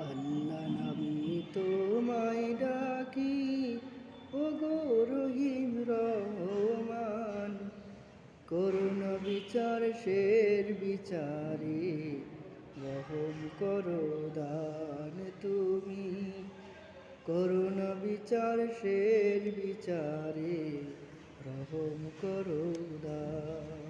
আল্লাহ নামি তোমায় ডাকি ও গো রহিম রহমান। করুণ বিচার, শের বিচারে, রহম করো, দান তুমি। করুণ বিচার, শের বিচারে, রহম করো, দান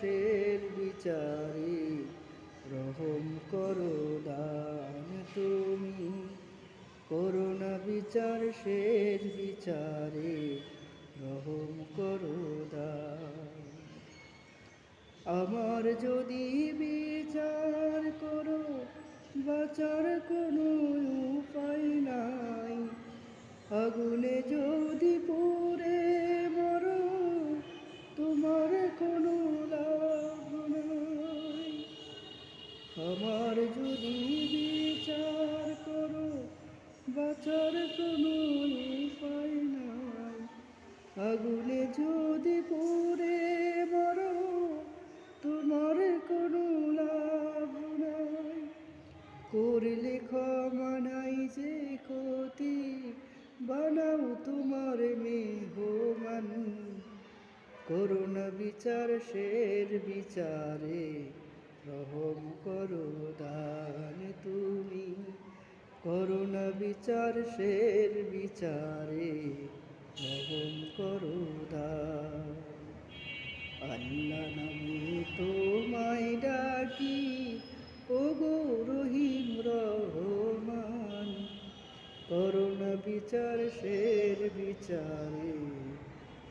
শের বিচারে রহম করো দান তুমি। করুণ বিচার, শের বিচারে রহম করো দান। আমার যদি বিচার করো, বাঁচার কোনো উপায় নাই। আগুনে যদি পড়ে আমার যদি বিচার করো, বাঁচার কোনো উপায় নাই। আগুনে যদি পড়ে মরো, তোমার কোনো লাভ নাই। করলে ক্ষমা নাই যে ক্ষতি, বানাও তোমার মেহমান। করুণা বিচার শের বিচারে রহম করো দান তুমি। করুণা বিচার শের বিচারে রহম করো দান। আল্লাহ নামে তোমায় ডাকি ও গো রহিম রহমান। করুণা বিচার শের বিচারে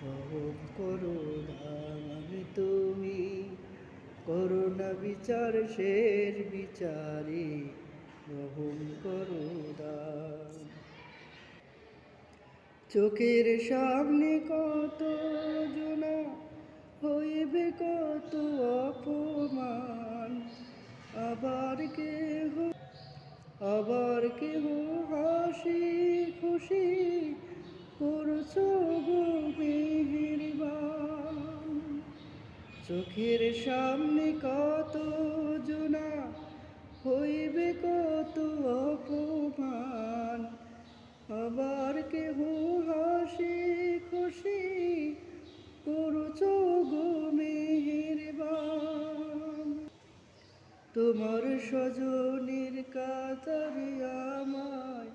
রহম করো দান। বিচার শের বিচারে রহম করো চোখের সামনে কত জোনা, হইবে কত অপমান। আবার কেহ আবার কেহ চোখের সামনে কত জনা, হইবে কত অপমান। আবার কেহ হাসি খুশি করছ গো তোমার স্বজনের কাতারে আমায়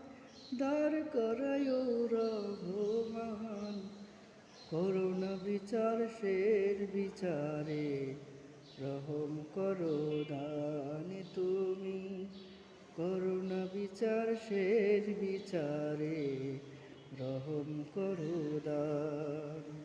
দাঁড় করায় রহমান করুণা বিচার শের বিচারে রহম করো দান তুমি। করুণা বিচার শের বিচারে রহম করো দান।